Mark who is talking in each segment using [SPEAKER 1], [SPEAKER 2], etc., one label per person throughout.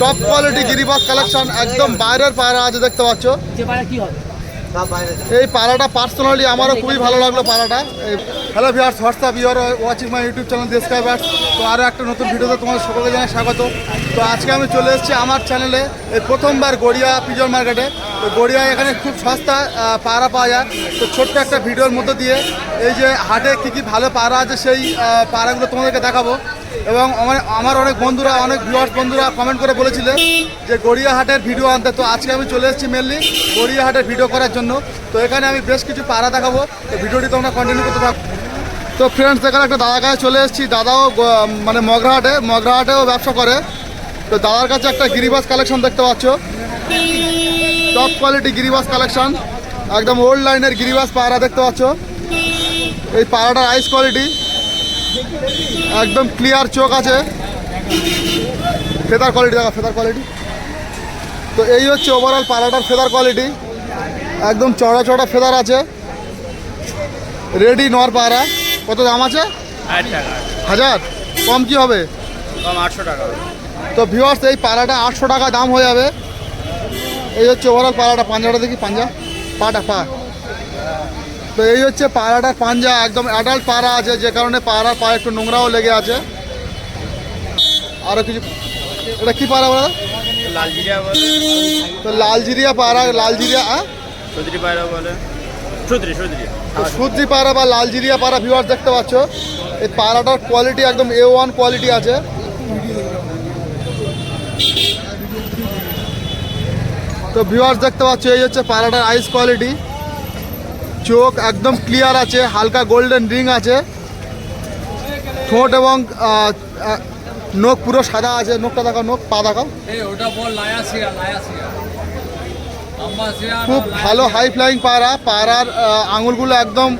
[SPEAKER 1] Top quality গিরিবাস collection একদম বাইরের পায়রা আছে দেখতে পাচ্ছ। এই পাড়াটা পার্সোনালি আমারও খুবই ভালো লাগল পাড়াটা hello viewers what's up you're watching my YouTube channel দেশকাইভার্স তো আরও একটা নতুন ভিডিওতে তোমাদের সকলকে জানাই স্বাগত। তো আজকে আমি চলে এসেছি আমার চ্যানেলে এই প্রথমবার গড়িয়া পিজন মার্কেটে তো গড়িয়া এখানে খুব সস্তা পাড়া পাওয়া যায়। তো ছোট্ট একটা ভিডিওর মধ্য দিয়ে এই যে হাটে কী কী ভালো পাড়া আছে সেই পাড়াগুলো তোমাদেরকে দেখাবো। এবং আমার- অনেক বন্ধুরা, অনেক ভিউয়ার্স বন্ধুরা কমেন্ট করে বলেছিলেন যে গড়িয়া হাটের ভিডিও আনতে। তো আজকে আমি চলে এসেছি মেনলি গড়িয়া হাটের ভিডিও করার জন্য। তো এখানে আমি বেশ কিছু পাড়া দেখাবো। তো ভিডিওটি তোমরা কন্টিনিউ করতে থাকো। তো ফ্রেন্ডস এখানে একটা দাদার কাছে চলে এসেছি। দাদাও মানে মগরাহাটে মগরাহাটেও ব্যবসা করে। তো দাদার কাছে একটা গিরিবাস কালেকশন দেখতে পাচ্ছ। টপ কোয়ালিটি গিরিবাস কালেকশন একদম ওল্ড লাইনের গিরিবাস পায়রা দেখতে পাচ্ছ। এই পায়রাটার আইস কোয়ালিটি একদম ক্লিয়ার চোখ আছে। ফেদার কোয়ালিটি দেখা ফেদার কোয়ালিটি তো এই হচ্ছে ওভারঅল পাড়াটার ফেদার কোয়ালিটি একদম চড়া চড়া ফেদার আছে। রেডি নর পাড়া। কত দাম আছে? হাজার? কম কি হবে?
[SPEAKER 2] কম আটশো টাকা।
[SPEAKER 1] তো ভিউয়ার্স এই পাড়াটা আটশো টাকা দাম হয়ে যাবে। এই হচ্ছে ওভারঅল পাড়াটা পাঞ্জাটা দেখি পাঞ্জা? পাটা পা তো এই হচ্ছে পাড়াটার পাঞ্জা একদম অ্যাডাল্ট পাড়া আছে যে কারণে পাড়ার পা একটু নোংরাও লেগে আছে। আরও কিছু এটা কি পাড়া বলা? তো লালজিরিয়া পাড়া লালজিরিয়া
[SPEAKER 2] সুদ্রি
[SPEAKER 1] পাড়া বা লালজিরিয়া পাড়া ভিউয়ার দেখতে পাচ্ছ। এই পাড়াটার কোয়ালিটি একদম এ ওয়ান কোয়ালিটি আছে। তো ভিউয়ার্স দেখতে পাচ্ছ এই হচ্ছে পাড়াটার আইস কোয়ালিটি চোখ একদম ক্লিয়ার আছে হালকা গোল্ডেন রিং আছে। ঠোঁট এবং নখ পুরো সাদা আছে নখটা দেখাও নখ পা দেখাও। খুব ভালো হাই ফ্লাইং পায়রা পায়রার আঙুলগুলো একদম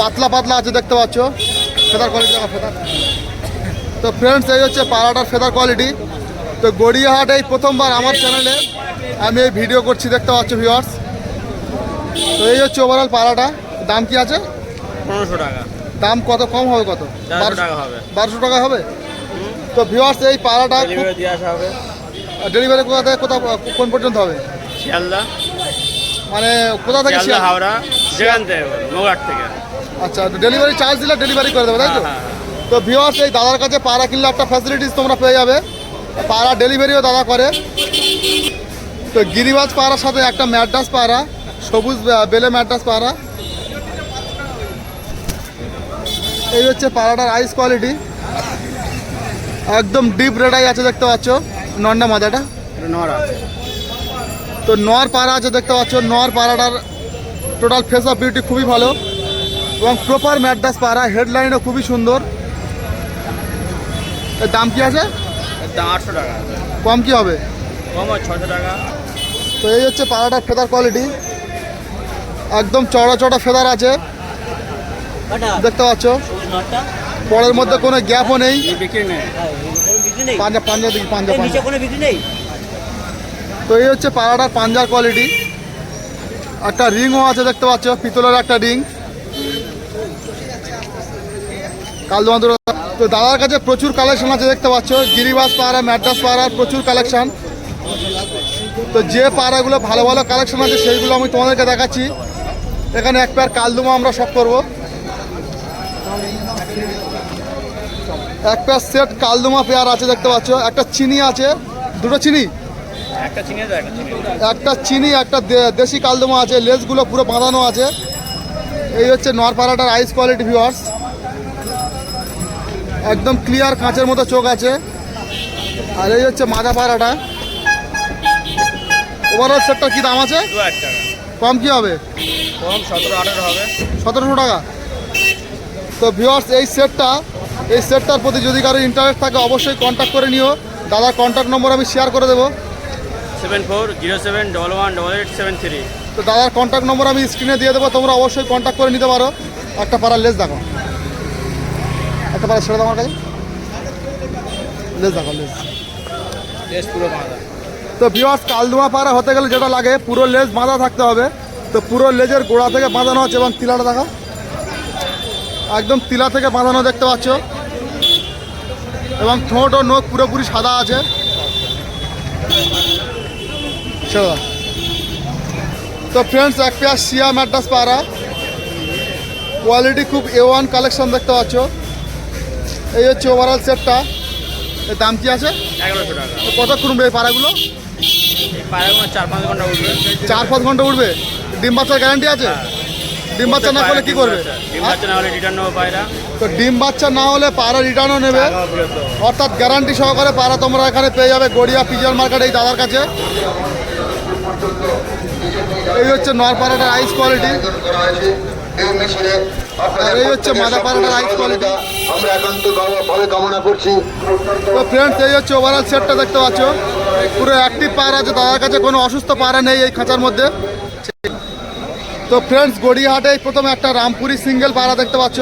[SPEAKER 1] পাতলা পাতলা আছে দেখতে পাচ্ছ। ফেদার কোয়ালিটি দেখো ফেদার তো ফ্রেন্ডস এই হচ্ছে পায়রাটার ফেদার কোয়ালিটি তো গড়িয়াহাট এই প্রথমবার আমার চ্যানেলে আমি এই ভিডিও করছি দেখতে পাচ্ছ ভিউয়ার্স তো এই হচ্ছে ওভারঅল পাড়াটা। দাম কি আছে?
[SPEAKER 2] পনেরোশো টাকা।
[SPEAKER 1] দাম কত কম হবে কত?
[SPEAKER 2] চারশো টাকা হবে।
[SPEAKER 1] বারোশো টাকা হবে? তো ভিউয়ার্স এই পাড়াটা
[SPEAKER 2] ডেলিভারি হবে।
[SPEAKER 1] ডেলিভারি কোথা থেকে কোথা কোন পর্যন্ত হবে?
[SPEAKER 2] শিয়ালদা।
[SPEAKER 1] মানে কোথা থেকে
[SPEAKER 2] হাওড়া যেখান থেকে থেকে।
[SPEAKER 1] আচ্ছা ডেলিভারি চার্জ দিলে ডেলিভারি করে দেবে তাই তো?
[SPEAKER 2] হ্যাঁ, হ্যাঁ,
[SPEAKER 1] তো ভিওয়ার্স এই দাদার কাছে পাড়া কিনলে একটা ফ্যাসিলিটিস তোমরা পেয়ে যাবে। পাড়া ডেলিভারিও দাদা করে। তো গিরিবাজ পাড়ার সাথে একটা ম্যাড্রাস পাড়া সবুজ বেলে ম্যাড্রাস পাড়া। এই হচ্ছে পাড়াটার আইস কোয়ালিটি একদম ডিপ রেডাই আছে দেখতে পাচ্ছ। নন্ডা মাজাটা। তো নর পাড়া আছে দেখতে পাচ্ছ। নর পাড়াটার টোটাল ফেস অফ বিউটি খুবই ভালো। এবং প্রপার ম্যাডাস পাড়া হেডলাইনও খুবই সুন্দর। এর দাম কি আছে?
[SPEAKER 2] আটশো টাকা।
[SPEAKER 1] কম কি হবে?
[SPEAKER 2] কম হয় ছশো টাকা।
[SPEAKER 1] তো এই হচ্ছে পাড়াটার ফেদার কোয়ালিটি একদম চড়া চড়া ফেদার আছে। দেখতে পাচ্ছ? পরের মধ্যে কোনো গ্যাপও নেই।
[SPEAKER 2] নেই।
[SPEAKER 3] হ্যাঁ,
[SPEAKER 1] পাঞ্জা পাঞ্জা দেখি পাঞ্জা তো এই হচ্ছে পাড়াটার পাঞ্জার কোয়ালিটি একটা রিংও আছে দেখতে পাচ্ছ? পিতলের একটা রিং। কালদমাদুর তো দাদার কাছে প্রচুর কালেকশন আছে দেখতে পাচ্ছ? গিরিবাস পাড়া ম্যাড্রাস পাড়ার প্রচুর কালেকশন তো যে পাড়াগুলো ভালো ভালো কালেকশন আছে সেইগুলো আমি তোমাদেরকে দেখাচ্ছি। এখানে এক পেয়ার কালদুমা আমরা সব করব। এক পেয়ার সেট কালদুমা পেয়ার আছে দেখতে পাচ্ছ। একটা চিনি আছে। দুটো চিনি?
[SPEAKER 2] একটা
[SPEAKER 1] চিনি একটা দেশি কালদমা আছে। লেজগুলো পুরো বাঁধানো আছে। এই হচ্ছে নরপাড়াটার আইস কোয়ালিটি ভিউয়ার্স একদম ক্লিয়ার কাঁচের মতো চোখ আছে। আর এই হচ্ছে মাদা পাড়াটা। ওভারঅল সেটটার কী দাম আছে?
[SPEAKER 2] দু হাজার টাকা।
[SPEAKER 1] কম কি হবে?
[SPEAKER 2] কম সতেরো আঠেরো হবে।
[SPEAKER 1] সতেরোশো টাকা। তো ভিউয়ার্স এই সেটটা এই সেটটার প্রতি যদি কারও ইন্টারেস্ট থাকে অবশ্যই কন্ট্যাক্ট করে নিও। দাদার কন্ট্যাক্ট নম্বর আমি শেয়ার করে দেবো।
[SPEAKER 2] Seven four zero seven double one double eight seven three.
[SPEAKER 1] তো দাদার কন্ট্যাক্ট নম্বর আমি স্ক্রিনে দিয়ে দেবো। তোমরা অবশ্যই কন্ট্যাক্ট করে নিতে পারো। একটা পাড়ার লেস দেখো। একটা পাড়া ছেড়ে দাও আমার কাছে। লেস দেখো লেস।
[SPEAKER 2] টেস্ট পুরো বাঁধা।
[SPEAKER 1] তো ভিওয়ার্স কালদুমা পাড়া হতে গেলে যেটা লাগে পুরো লেজ বাঁধা থাকতে হবে। তো পুরো লেজের গোড়া থেকে বাঁধানো আছে এবং তিলাটা দেখা। একদম তিলা থেকে বাঁধানো দেখতে পাচ্ছ। এবং ঠোঁট ও নখ পুরোপুরি সাদা আছে। তো ফ্রেন্ডস এক পেয়ার শিয়া ম্যাড্রাস পাড়া। কোয়ালিটি খুব এ ওয়ান কালেকশন দেখতে পাচ্ছ। এই হচ্ছে ওভারঅল সেটটা এর দাম কি আছে?
[SPEAKER 2] এগারোশো টাকা।
[SPEAKER 1] তো কতক্ষণ এই পাড়াগুলো?
[SPEAKER 2] পায়রাগুলো চার পাঁচ ঘণ্টা উঠবে।
[SPEAKER 1] চার পাঁচ ঘণ্টা উঠবে? ডিম বাচ্চার গ্যারান্টি আছে? ডিম বাচ্চা না করলে কি করবে?
[SPEAKER 2] ডিম
[SPEAKER 1] হ্যাঁ?
[SPEAKER 2] বাচ্চা না হলে রিটার্ন নেব পায়রা।
[SPEAKER 1] তো ডিম বাচ্চা না হলে পাড়া রিটার্নও নেবে। অর্থাৎ গ্যারান্টি সহকারে পাড়া তোমরা এখানে পেয়ে যাবে গড়িয়া পিজন মার্কেট এই দাদার কাছে। এই হচ্ছে নরপাড়াটার আইস কোয়ালিটি আর এই হচ্ছে মাদা পাড়াটার আইস কোয়ালিটি
[SPEAKER 4] আমরা একান্ত ভাবে কামনা করছি।
[SPEAKER 1] তো ফ্রেন্ডস এই হচ্ছে ওভারঅল সেটটা দেখতে পাচ্ছ। পুরো অ্যাক্টিভ পাড়া আছে দাদার কাছে কোনো অসুস্থ পাড়া নেই এই খাঁচার মধ্যে। তো ফ্রেন্ডস গড়িয়াহাটে প্রথমে একটা রামপুরি সিঙ্গেল পাড়া দেখতে পাচ্ছ।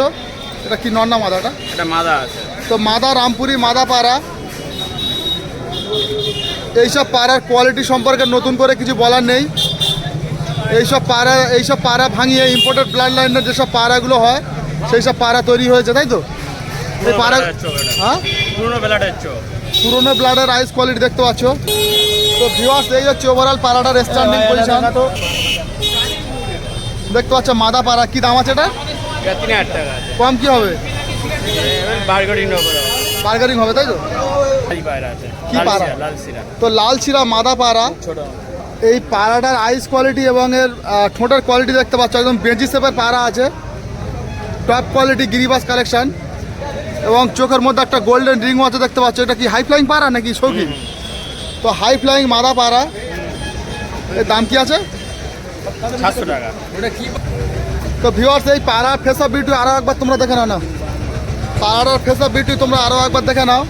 [SPEAKER 1] এটা কি নন্না মাদাটা
[SPEAKER 2] এটা? মাদা আছে।
[SPEAKER 1] তো মাদা রামপুরি মাদা পাড়া এইসব পাড়ার কোয়ালিটি সম্পর্কে নতুন করে কিছু বলার নেই। এইসব পাড়া এইসব পাড়া ভাঙিয়ে ইম্পোর্টেড ব্লাড লাইনের যেসব পাড়াগুলো হয় সেই সব পাড়া তৈরি হয়েছে তাই তো? এই পাড়া হ্যাঁ?
[SPEAKER 2] পুরোনো
[SPEAKER 1] ব্লাডের আইস কোয়ালিটি দেখতে পাচ্ছ। তো ভিওয়ার্স এই হচ্ছে ওভারঅল পাড়াটার স্ট্যান্ডিং পজিশন দেখতে পাচ্ছ মাদা পাড়া কি দাম আছে এটা? কম কি হবে?
[SPEAKER 2] বার্গারিং
[SPEAKER 1] হবে তাই তো? কি?
[SPEAKER 2] শিরা, সিরা
[SPEAKER 1] তো লাল ছিরা মাদা পাড়া।
[SPEAKER 2] ছোট।
[SPEAKER 1] এই পাড়াটার আইস কোয়ালিটি এবং এর ঠোঁটের কোয়ালিটি দেখতে পাচ্ছ। একদম বেঞ্চি শেপের পাড়া আছে। টপ কোয়ালিটি গিরিবাস কালেকশন এবং চোখের মধ্যে একটা গোল্ডেন রিংও আছে দেখতে পাচ্ছ। এটা কি হাই ফ্লাইং পাড়া নাকি শৌখিন? তো হাই ফ্লাইং মাদা পাড়া। এর দাম কি আছে?
[SPEAKER 2] সাতশো টাকা।
[SPEAKER 1] তো ভিওয়ার্স এই পাড়ার ফেস অফ বিউটি আরও একবার তোমরা দেখে নাও না। পাড়ার ফেস অফ বিউটি তোমরা আরও একবার দেখে নাও।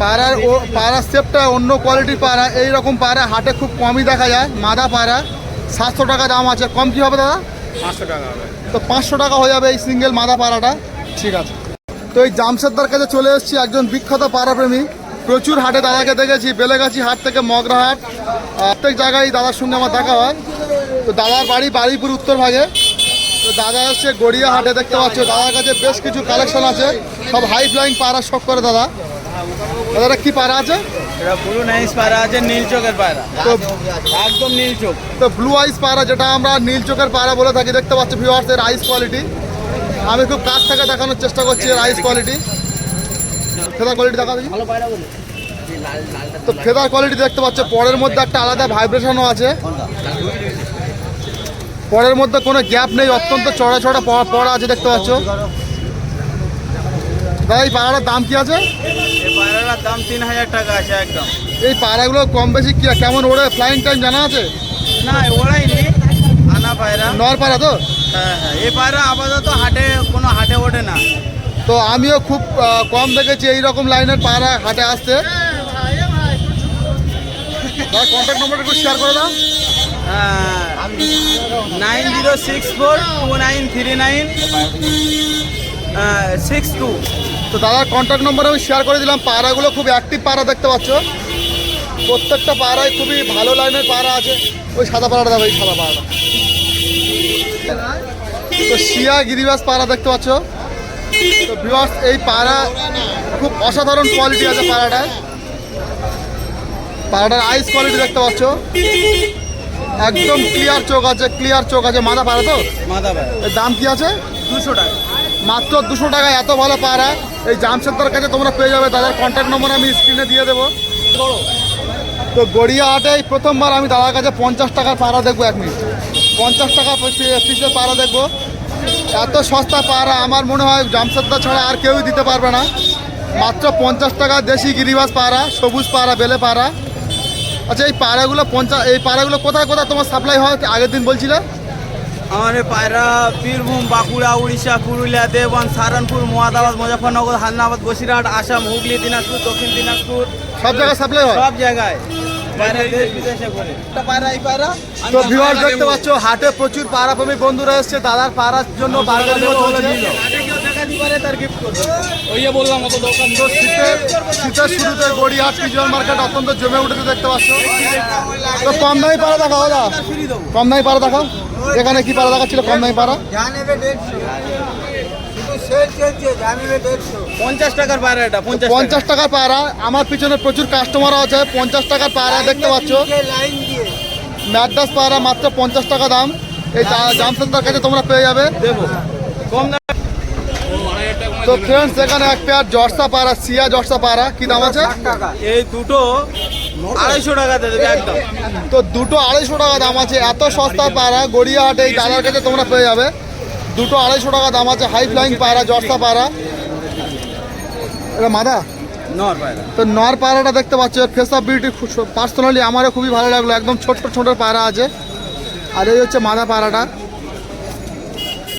[SPEAKER 1] পাড়ার ও পাড়ার শেপটা অন্য কোয়ালিটির পাড়া। এই রকম পাড়া হাটে খুব কমই দেখা যায় মাদা পাড়া। সাতশো টাকা দাম আছে। কম কী হবে দাদা?
[SPEAKER 2] পাঁচশো টাকা হবে।
[SPEAKER 1] তো পাঁচশো টাকা হয়ে যাবে এই সিঙ্গেল মাদা পাড়াটা। ঠিক আছে। তো এই জামশেদদার কাছে চলে এসেছি একজন বিখ্যাত পাড়াপ্রেমী। প্রচুর হাটে দাদাকে দেখেছি। বেলেগাছি হাট থেকে মগরা হাট। প্রত্যেক জায়গায় দাদার সঙ্গে আমার দেখা হয়। তো দাদার বাড়ি বাড়িপুর উত্তর ভাগে। তো দাদা এসছে গড়িয়া হাটে দেখতে পাচ্ছ। দাদার কাছে বেশ কিছু কালেকশন আছে। সব হাই ফ্লাইং পাড়া শখ করে দাদা। দাদাটা কি পাড়া আছে?
[SPEAKER 5] এটা ব্লু নাইস পায়রা আছে নীল চোখের পায়রা।
[SPEAKER 1] তো
[SPEAKER 5] একদম নীল চোখ।
[SPEAKER 1] তো ব্লু আইস পাড়া যেটা আমরা নীল চোখের পাড়া বলে থাকি দেখতে পাচ্ছি ভিউয়ার্স এর আইস কোয়ালিটি আমি খুব কাছ থেকে দেখানোর চেষ্টা করছি এর আইস কোয়ালিটি ফেদার কোয়ালিটি দেখা দেখি।
[SPEAKER 3] ভালো পায়রা বলে।
[SPEAKER 1] তো ফেদার কোয়ালিটি দেখতে পাচ্ছ পরের মধ্যে একটা আলাদা ভাইব্রেশনও আছে। পরের মধ্যে কোনো গ্যাপ নেই অত্যন্ত চড়া চড়া পড়া আছে দেখতে পাচ্ছ। দাদা এই পাড়াটার দাম কি আছে?
[SPEAKER 5] এই পায়রাটার দাম তিন হাজার টাকা আছে একদম।
[SPEAKER 1] এই পাড়াগুলো কম বেশি কি কেমন ওড়ে ফ্লাইং টাইম জানা আছে?
[SPEAKER 5] না ওড়াইনি আনা পায়রা।
[SPEAKER 1] নর পাড়া তো?
[SPEAKER 5] হ্যাঁ হ্যাঁ এই পায়রা আপাতত হাটে কোনো হাটে ওঠে না।
[SPEAKER 1] তো আমিও খুব কম দেখেছি এই রকম লাইনের পাড়া হাটে আসতে। কন্ট্যাক্ট নম্বর একটু শেয়ার করে দাও।
[SPEAKER 5] Nine zero six four two nine three nine six two
[SPEAKER 1] তো দাদার কন্ট্যাক্ট নম্বর আমি শেয়ার করে দিলাম। পাড়াগুলো খুব অ্যাক্টিভ পাড়া দেখতে পাচ্ছ। প্রত্যেকটা পাড়ায় খুবই ভালো লাইনের পাড়া আছে। ওই সাদা পাড়াটা এই সাদা পাড়াটা তো শিয়া গিরিবাস পাড়া দেখতে পাচ্ছ। তো ভিউয়ার্স এই পাড়া খুব অসাধারণ কোয়ালিটি আছে পাড়াটায় পাড়াটার আইস কোয়ালিটি দেখতে পাচ্ছ। একদম ক্লিয়ার চোখ আছে ক্লিয়ার চোখ আছে। মাথা পাড়া তো?
[SPEAKER 5] মাদা পায়রা।
[SPEAKER 1] এর দাম কি আছে?
[SPEAKER 5] দুশো টাকা।
[SPEAKER 1] মাত্র দুশো টাকায় এত ভালো পাড়া এই জামশেদদার কাছে তোমরা পেয়ে যাবে দাদার কন্ট্যাক্ট নম্বর আমি স্ক্রিনে দিয়ে দেবো। তো গড়িয়া হাটে প্রথমবার আমি দাদার কাছে পঞ্চাশ টাকার পাড়া দেখব এক মিনিট পঞ্চাশ টাকা পিসের পাড়া দেখব। এত সস্তা পাড়া আমার মনে হয় জামশেদদা ছাড়া আর কেউই দিতে পারবে না। মাত্র পঞ্চাশ টাকা দেশি গিরিবাস পাড়া সবুজ পাড়া বেলে পাড়া আচ্ছা এই পাড়াগুলো পঞ্চাশ এই পাড়াগুলো কোথায় কোথায় তোমার সাপ্লাই হয়? আগের দিন বলছিলে?
[SPEAKER 5] এই পায়রা বীরভূম বাঁকুড়া উড়িষ্যা পুরুলিয়া দেবন সাহারানপুর মোয়াদাবাদ মুজাফরনগর হালনাবাদ বসিরহাট আসাম হুগলি দিনাজপুর দক্ষিণ দিনাজপুর।
[SPEAKER 1] সব জায়গায় সাপ্লাই হয়?
[SPEAKER 5] সব জায়গায়।
[SPEAKER 1] তো ভিউয়ার দেখতে পাচ্ছ হাটে প্রচুর পাড়াপ্রেমী বন্ধুরা এসছে দাদার পাড়ার জন্য বার্গারিংও
[SPEAKER 5] ওই যে বললাম অত দোকান
[SPEAKER 1] তো শীতের শুরুতে গড়িয়াহাট পিজন মার্কেট অত্যন্ত জমে উঠেছে দেখতে পাচ্ছ? তো কম দামি পাড়া দেখাও দাদা কম দামি পাড়া দেখাও। এখানে কি পাড়া দেখাচ্ছিল? কম দামি পাড়া?
[SPEAKER 5] জানেবে দেড়শো। শুধু সেল চলছে জানেবে দেড়শো। পঞ্চাশ টাকার পায়রা এটা পঞ্চাশ
[SPEAKER 1] পঞ্চাশ টাকার পায়রা আমার পিছনে প্রচুর কাস্টমার আছে পঞ্চাশ টাকার পায়রা দেখতে পাচ্ছ। ম্যাড্রাস পায়রা মাত্র পঞ্চাশ টাকা দাম। এই জামসেন্টার কাছে তোমরা পেয়ে যাবে।
[SPEAKER 5] দেবো কম
[SPEAKER 1] তো ফ্রেন্ডস এখানে এক পেয়ার জর্সা পায়রা সিয়া জর্সা পায়রা কি দাম আছে?
[SPEAKER 5] এই দুটো আড়াইশো টাকাতে দেবে একদম।
[SPEAKER 1] তো দুটো আড়াইশো টাকা দাম আছে। এত সস্তা পায়রা গড়িয়াহাটে এই দাদার কাছে তোমরা পেয়ে যাবে। দুটো আড়াইশো টাকা দাম আছে হাই ফ্লাইং পায়রা জর্সা পায়রা এটা মাদা?
[SPEAKER 5] নর পায়রা
[SPEAKER 1] তো নর পায়রাটা দেখতে পাচ্ছ ফেস অফ বিউটি পার্সোনালি আমারও খুবই ভালো লাগল। একদম ছোট্ট ছোট পায়রা আছে। আর এই হচ্ছে মাদা পায়রাটা